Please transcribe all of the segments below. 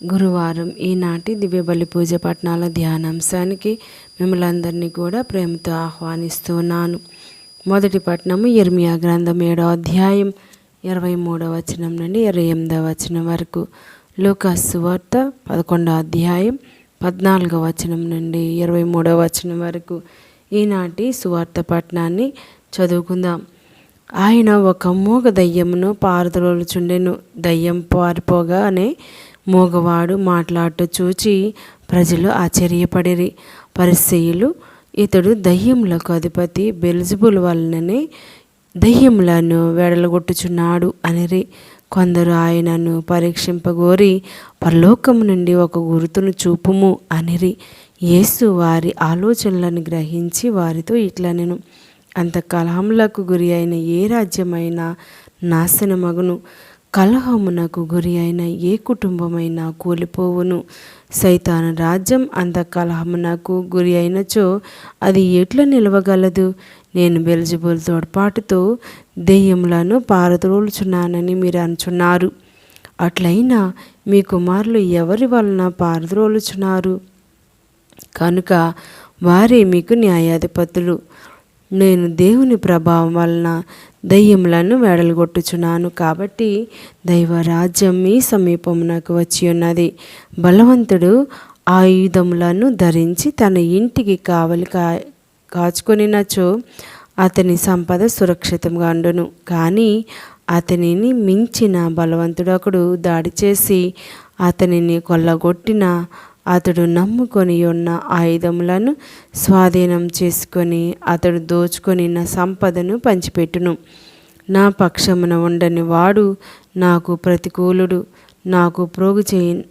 గురువారం ఈనాటి దివ్యబలి పూజ పట్టణాల ధ్యానాంశానికి మిమ్మల్ని అందరినీ కూడా ప్రేమతో ఆహ్వానిస్తున్నాను మొదటి పట్టణము ఇర్మియా గ్రంథం ఏడో అధ్యాయం ఇరవై మూడవ వచనం నుండి ఇరవై ఎనిమిదవ వచనం వరకు. లూకాసు వార్త పదకొండో అధ్యాయం పద్నాలుగవ వచనం నుండి ఇరవై మూడవ వచనం వరకు. ఈనాటి సువార్త పట్టణాన్ని చదువుకుందాం. ఆయన ఒక మూగ దయ్యమును పారదోలుచుండెను దయ్యం పారిపోగానే మూగవాడు మాట్లాడుతూ చూచి ప్రజలు ఆశ్చర్యపడిరి. పరిసయ్యులు ఇతడు దయ్యములకు అధిపతి బెల్జబుల్ వలననే దయ్యములను వెడలగొట్టుచున్నాడు అనిరి. కొందరు ఆయనను పరీక్షింపగోరి పరలోకం నుండి ఒక గుర్తును చూపుము అనిరి. యేసు వారి ఆలోచనలను గ్రహించి వారితో ఇట్లనెను. అంత కలహములకు గురి అయిన ఏ రాజ్యమైనా నాశనమగును. కలహమునకు గురి అయిన ఏ కుటుంబమైనా కూలిపోవును. సైతాన రాజ్యం అంత కలహమునకు గురి అయినచో అది ఎట్లా నిలవగలదు? నేను బెల్జిబుల్ తోడ్పాటుతో దెయ్యములను పారద్రోలుచున్నానని మీరు అనుచున్నారు అట్లయినా మీ కుమారులు ఎవరి వలన పారద్రోలుచున్నారు? కనుక వారే మీకు న్యాయాధిపతులు. నేను దేవుని ప్రభావం వలన దయ్యములను వెడలుగొట్టుచున్నాను కాబట్టి దైవరాజ్యం మీ సమీపమునకు వచ్చి ఉన్నది. బలవంతుడు ఆయుధములను ధరించి తన ఇంటికి కావలి కా కాచుకొనినచో అతని సంపద సురక్షితంగా ఉండును. కానీ అతనిని మించిన బలవంతుడొకడు దాడి చేసి అతనిని కొల్లగొట్టిన అతడు నమ్ముకొని ఉన్న ఆయుధములను స్వాధీనం చేసుకొని అతడు దోచుకొనిన సంపదను పంచిపెట్టును. నా పక్షమున ఉండని వాడు నాకు ప్రతికూలుడు నాకు ప్రోగు చేయి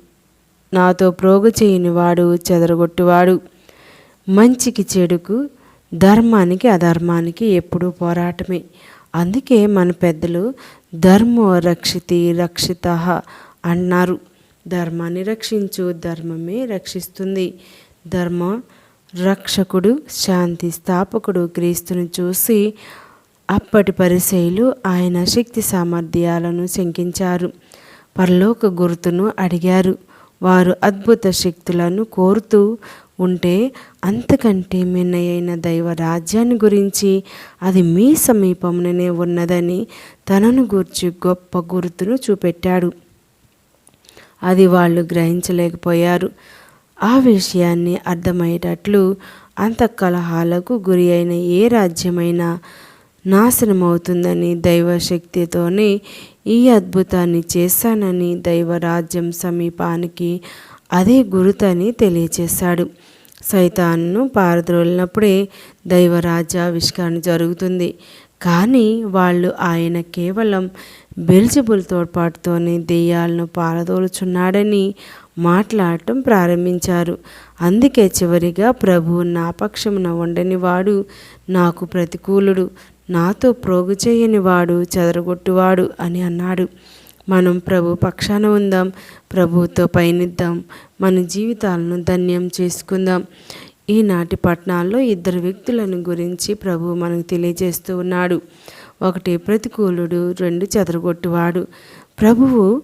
నాతో ప్రోగు చేయని వాడు చెదరగొట్టువాడు. మంచికి చెడుకు ధర్మానికి అధర్మానికి ఎప్పుడూ పోరాటమే. అందుకే మన పెద్దలు ధర్మో రక్షితి రక్షిత అన్నారు. ధర్మాన్ని రక్షించు ధర్మమే రక్షిస్తుంది. ధర్మ రక్షకుడు శాంతి స్థాపకుడు క్రీస్తును చూసి అప్పటి పరిశైలు ఆయన శక్తి సామర్థ్యాలను శంకించారు. పరలోక గుర్తును అడిగారు. వారు అద్భుత శక్తులను కోరుతూ ఉంటే అంతకంటే మిన్నయైన దైవ రాజ్యాన్ని గురించి అది మీ సమీపంలోనే ఉన్నదని తనను గూర్చి గొప్ప గుర్తును చూపెట్టాడు. అది వాళ్ళు గ్రహించలేకపోయారు. ఆ విషయాన్ని అర్థమయ్యేటట్లు అంత కలహాలకు గురి అయిన ఏ రాజ్యమైనా నాశనమవుతుందని దైవశక్తితోనే ఈ అద్భుతాన్ని చేశానని దైవరాజ్యం సమీపానికి అదే గురుతని తెలియచేశాడు. సైతాన్ను పారద్రోలినప్పుడే దైవరాజ్యావిష్కరణ జరుగుతుంది. కానీ వాళ్ళు ఆయన కేవలం బెల్జిబుల్ తోడ్పాటుతోనే దెయ్యాలను పారదోలుచున్నాడని మాట్లాడటం ప్రారంభించారు. అందుకే చివరిగా ప్రభు నా పక్షమున ఉండని వాడు నాకు ప్రతికూలుడు నాతో ప్రోగు చేయని వాడు చెదరగొట్టువాడు అని అన్నాడు. మనం ప్రభు పక్షాన ఉందాం ప్రభుతో పయనిద్దాం మన జీవితాలను ధన్యం చేసుకుందాం. ఈనాటి పట్టణాల్లో ఇద్దరు వ్యక్తులను గురించి ప్రభు మనకు తెలియజేస్తూ ఉన్నాడు. ఒకటి ప్రతికూలుడు రెండు చెదరగొట్టువాడు. ప్రభువు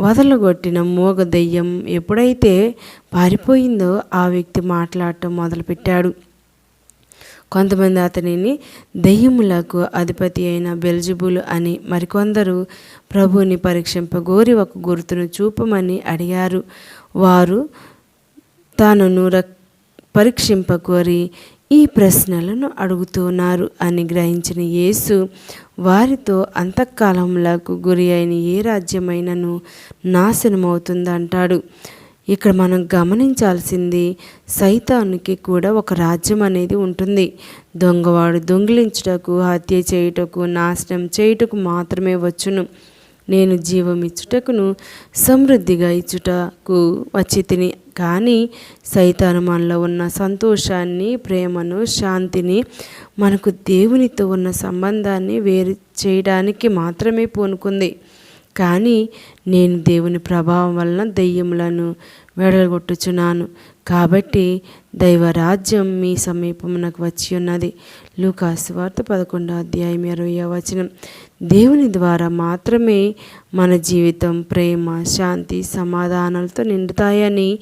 వదలగొట్టిన మూగ దెయ్యం ఎప్పుడైతే పారిపోయిందో ఆ వ్యక్తి మాట్లాడటం మొదలుపెట్టాడు. కొంతమంది అతనిని దెయ్యములకు అధిపతి అయిన బెల్జిబుల్ అని మరికొందరు ప్రభుని పరీక్షింపగోరి ఒక గుర్తును చూపమని అడిగారు. వారు తనను రక్ పరీక్షింపకోరి ఈ ప్రశ్నలను అడుగుతున్నారు అని గ్రహించిన యేసు వారితో అంతఃకాలములకు గురి అయిన ఏ రాజ్యమైనను నాశనమవుతుందంటాడు. ఇక్కడ మనం గమనించాల్సింది సైతానికి కూడా ఒక రాజ్యం అనేది ఉంటుంది. దొంగవాడు దొంగిలించుటకు హత్య చేయుటకు నాశనం చేయుటకు మాత్రమే వచ్చును. నేను జీవం ఇచ్చుటకును సమృద్ధిగా ఇచ్చుటకు వచ్చి తిని కానీ సైతాను మనలో ఉన్న సంతోషాన్ని ప్రేమను శాంతిని మనకు దేవునితో ఉన్న సంబంధాన్ని వేరు చేయడానికి మాత్రమే పూనుకుంది. కానీ నేను దేవుని ప్రభావం వలన దెయ్యములను వెడగొట్టుచున్నాను. కాబట్టి దైవరాజ్యం మీ సమీపమునకు వచ్చి ఉన్నది. లూకాసు వార్త పదకొండో అధ్యాయం ఇరవై వచనం. దేవుని ద్వారా మాత్రమే మన జీవితం ప్రేమ శాంతి సమాధానాలతో నిండుతాయని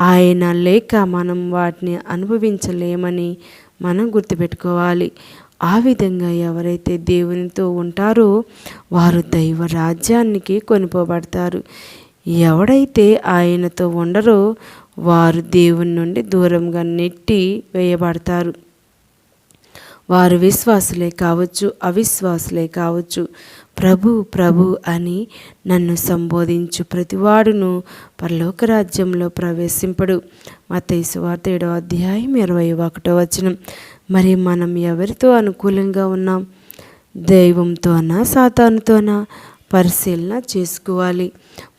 ఆయన లేక మనం వాటిని అనుభవించలేమని మనం గుర్తుపెట్టుకోవాలి. ఆ విధంగా ఎవరైతే దేవునితో ఉంటారో వారు దైవ రాజ్యానికి కొనిపోబడతారు. ఎవడైతే ఆయనతో ఉండరో వారు దేవుని నుండి దూరంగా నెట్టి వేయబడతారు. వారు విశ్వాసులే కావచ్చు అవిశ్వాసులే కావచ్చు. ప్రభు ప్రభు అని నన్ను సంబోధించు ప్రతివాడును పరలోక రాజ్యంలో ప్రవేశింపడు. మతేసు వార్త ఏడవ అధ్యాయం ఇరవై ఒకటో వచనం. మరి మనం ఎవరితో అనుకూలంగా ఉన్నాం? దైవంతోనా సాతానుతోనా? పరిశీలన చేసుకోవాలి.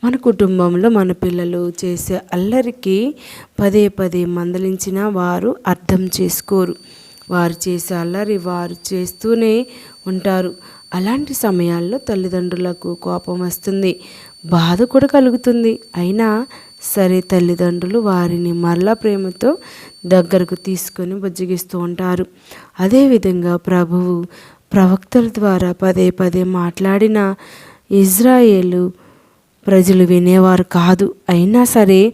మన కుటుంబంలో మన పిల్లలు చేసే అల్లరికి పదే పదే మందలించిన వారు అర్థం చేసుకోరు. వారు చేసే అల్లరి వారు చేస్తూనే ఉంటారు. అలాంటి సమయాల్లో తల్లిదండ్రులకు కోపం వస్తుంది. బాధ కూడా కలుగుతుంది. అయినా సరే తల్లిదండ్రులు వారిని మరలా ప్రేమతో దగ్గరకు తీసుకొని బుజ్జగిస్తూ ఉంటారు. అదేవిధంగా ప్రభువు ప్రవక్తల ద్వారా పదే పదే మాట్లాడిన ఇజ్రాయేలు ప్రజలు వినేవారు కాదు. అయినా సరే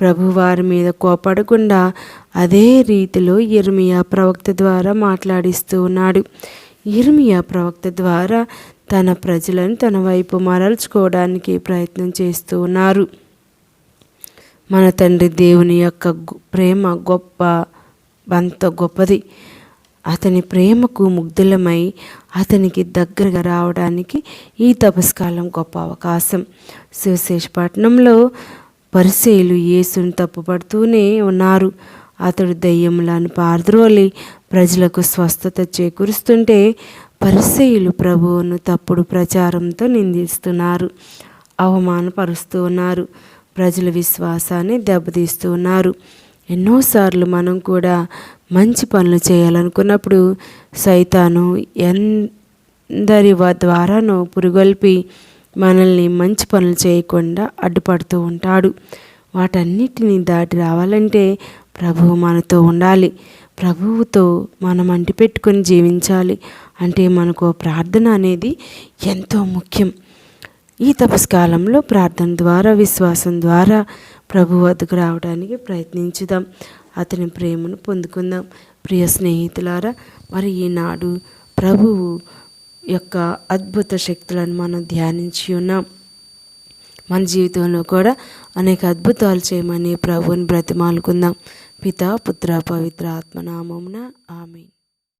ప్రభువారి మీద కోపడకుండా అదే రీతిలో ఇర్మియా ప్రవక్త ద్వారా మాట్లాడిస్తూ ఉన్నాడు. ఇర్మియా ప్రవక్త ద్వారా తన ప్రజలను తన వైపు మరల్చుకోవడానికి ప్రయత్నం చేస్తూ ఉన్నారు. మన తండ్రి దేవుని యొక్క ప్రేమ గొప్ప అంత గొప్పది. అతని ప్రేమకు ముగ్ధులమై అతనికి దగ్గరగా రావడానికి ఈ తపస్కాలం గొప్ప అవకాశం. శివశేషపట్నంలో పరిసేలు యేసును తప్పుపడుతూనే ఉన్నారు. అతడు దయ్యములను పారద్రోలి ప్రజలకు స్వస్థత చేకూరుస్తుంటే పరిసేయులు ప్రభువును తప్పుడు ప్రచారంతో నిందిస్తున్నారు. అవమానపరుస్తూ ఉన్నారు. ప్రజల విశ్వాసాన్ని దెబ్బతీస్తూ ఉన్నారు. ఎన్నోసార్లు మనం కూడా మంచి పనులు చేయాలనుకున్నప్పుడు సైతాను ఎందరి ద్వారానో పురుగొల్పి మనల్ని మంచి పనులు చేయకుండా అడ్డుపడుతూ ఉంటాడు. వాటన్నిటిని దాటి రావాలంటే ప్రభువు మనతో ఉండాలి. ప్రభువుతో మనం అంటిపెట్టుకొని జీవించాలి. అంటే మనకు ప్రార్థన అనేది ఎంతో ముఖ్యం. ఈ తపస్కాలంలో ప్రార్థన ద్వారా విశ్వాసం ద్వారా ప్రభు వద్దకు రావడానికి ప్రయత్నించుదాం. అతని ప్రేమను పొందుకుందాం. ప్రియ స్నేహితులారా మరి ఈనాడు ప్రభువు యొక్క అద్భుత శక్తులను మనం ధ్యానించి ఉన్నాం. మన జీవితంలో కూడా అనేక అద్భుతాలు చేయమని ప్రభువుని బ్రతిమాలుకుందాం. పితా పుత్ర పవిత్ర ఆత్మనామమున ఆమె